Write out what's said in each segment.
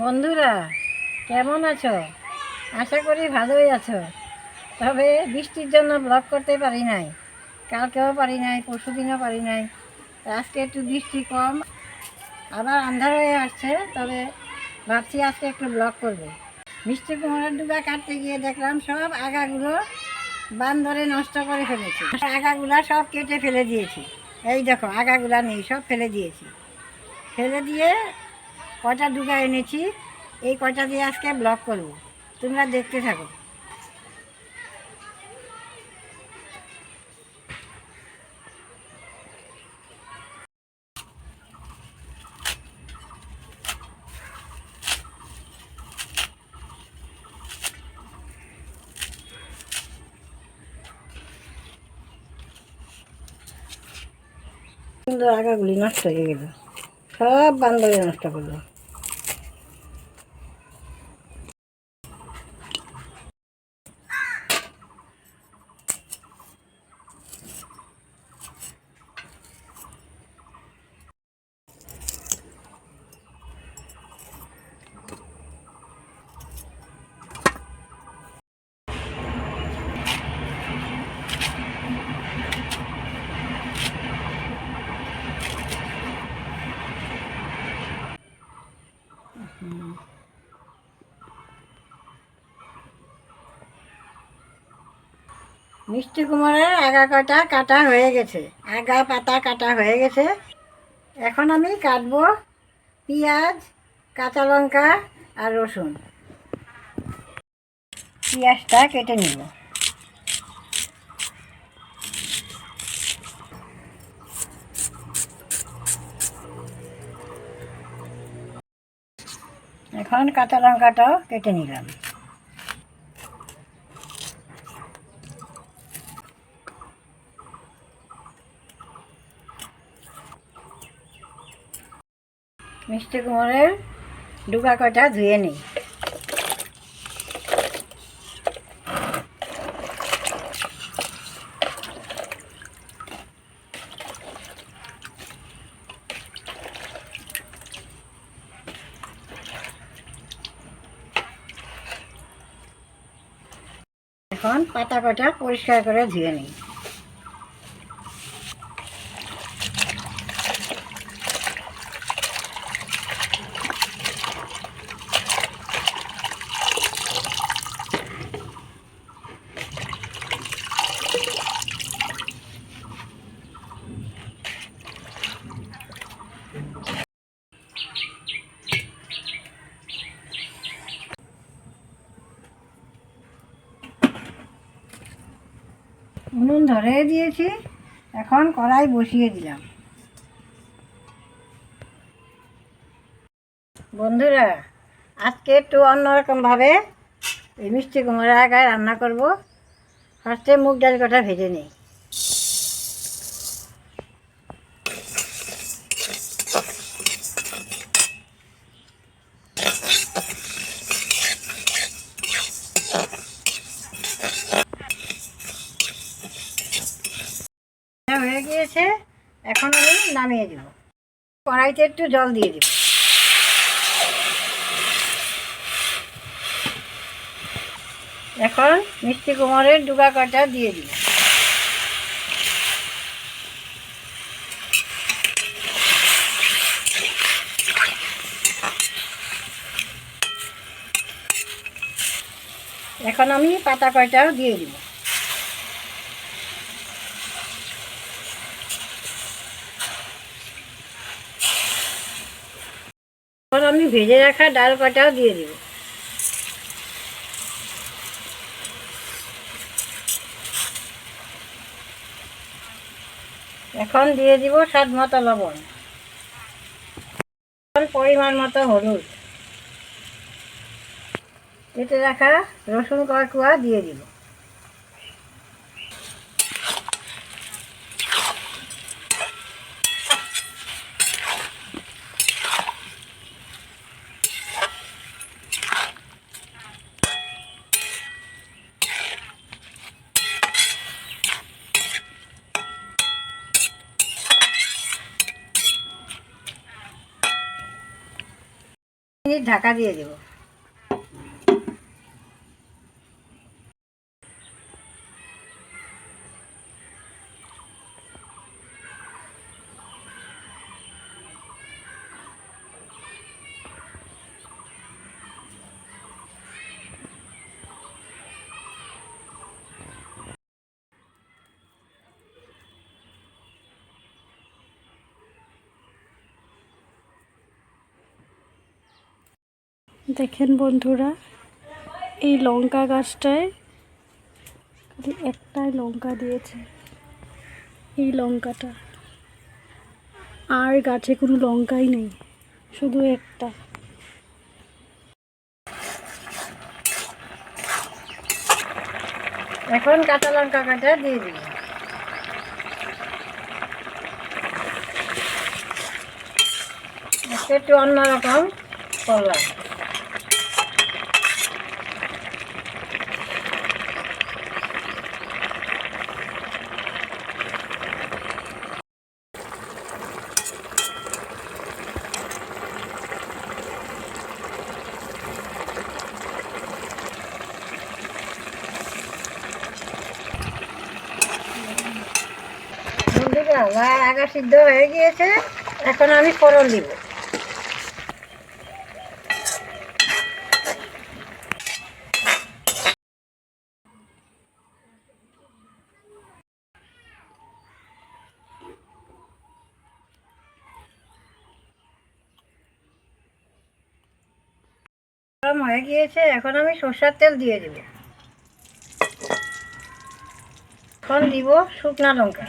বন্ধুরা, কেমন আছো? আশা করি ভালোই আছো। তবে বৃষ্টির জন্য ব্লগ করতে পারি নাই। কালকেও পারি নাই পরশু দিনও পারি নাই। আজকে একটু বৃষ্টি কম, আবার আন্ধার হয়ে আসছে, তবে ভাবছি আজকে একটু ব্লগ করব। মিষ্টি কুমড়ার ডুবা কাটতে গিয়ে দেখলাম সব আগাগুলো বান্দরে নষ্ট করে ফেলেছে। আগাগুলা সব কেটে ফেলে দিয়েছি। এই দেখো, আগাগুলা নেই, সব ফেলে দিয়েছি। ফেলে দিয়ে কয়টা ডুগা এনেছি, এই কয়টা দিয়ে আজকে ব্লক করব। তোমরা দেখতে থাকো। সুন্দর আগাগুলি নষ্ট হয়ে গেল। সব বান্ধবী নষ্ট করল। মিষ্টি কুমড়ের আগা কাটা কাটা হয়ে গেছে। আগা পাতা কাটা হয়ে গেছে। এখন আমি কাটবো পেঁয়াজ, কাঁচা লঙ্কা আর রসুন। পেঁয়াজটা কেটে নিব। এখন কাঁচা লঙ্কাটাও কেটে নিলাম। মিষ্টি কুমড়ের ডুকা কটা ধুয়ে নিই। এখন পাতা কটা পরিষ্কার করে ধুয়ে নিই। উনুন ধরে দিয়েছি, এখন কড়াই বসিয়ে দিলাম। বন্ধুরা, আজকে একটু অন্যরকমভাবে এই মিষ্টি কুমড়া আগায় রান্না করব। ফার্স্টে মুগ ডাল কটা ভেজে নিই এটা হয়ে গিয়েছে এখন আমি নামিয়ে দেব। কড়াইতে একটু জল দিয়ে দেব। এখন মিষ্টি কুমড়ের ডুগা কটা দিয়ে দিব। এখন আমি পাতা কয়টাও দিয়ে দিব এখন আমি ভেজে রাখা ডাল কটাও দিয়ে দিব। এখন দিয়ে দিব স্বাদ মতো লবণ। পরিমাণ মতো হলুদ। কেটে রাখা রসুন কড়কুয়া দিয়ে দিব। মিনিট ঢাকা দিয়ে দেব। দেখেন বন্ধুরা, এই লঙ্কা গাছটায় একটাই লঙ্কা দিয়েছে। এই লঙ্কাটা। আর গাছে কোনো লঙ্কাই নেই, শুধু একটা। এখন কাঁচা লঙ্কা কাঁচা দিয়ে দিই আজকে একটু অন্যরকম করলাম। বন্ধুরা আগা সিদ্ধ হয়ে গিয়েছে, এখন আমি ফোড়ন দিব। গরম হয়ে গিয়েছে, এখন আমি সর্ষার তেল দিয়ে দেব। এখন দিব শুকনা লঙ্কা।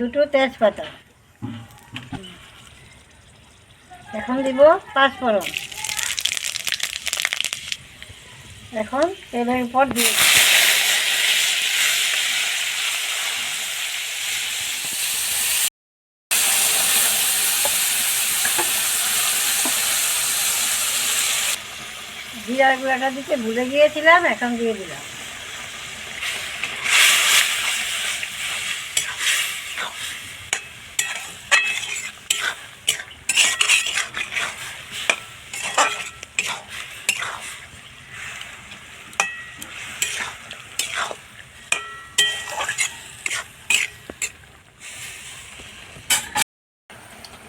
দুটো তেজপাতা। এখন দিব পাঁচফোড়ন এখন তেলের উপর দিয়ে। জিরার গুঁড়াটা দিতে ভুলে গিয়েছিলাম, এখন দিয়ে দিলাম।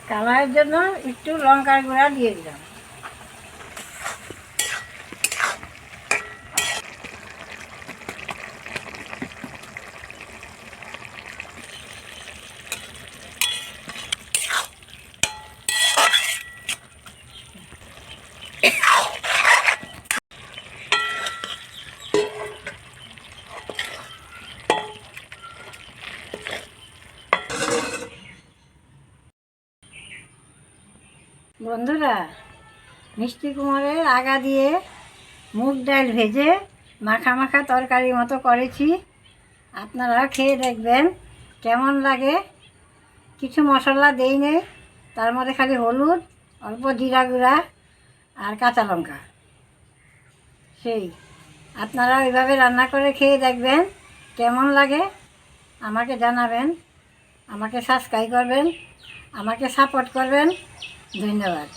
কালারের জন্য একটু লঙ্কার গুঁড়া দিয়ে দিলাম। বন্ধুরা, মিষ্টি কুমড়ের আগা দিয়ে মুগ ডাল ভেজে মাখা মাখা তরকারি মতো করেছি। আপনারা খেয়ে দেখবেন কেমন লাগে। কিছু মশলা দেই নেই, তার মধ্যে খালি হলুদ, অল্প জিরা গুঁড়া আর কাঁচা লঙ্কা। সেই, আপনারা ওইভাবে রান্না করে খেয়ে দেখবেন কেমন লাগে। আমাকে জানাবেন, আমাকে সাবস্ক্রাইব করবেন, আমাকে সাপোর্ট করবেন। ধন্যবাদ।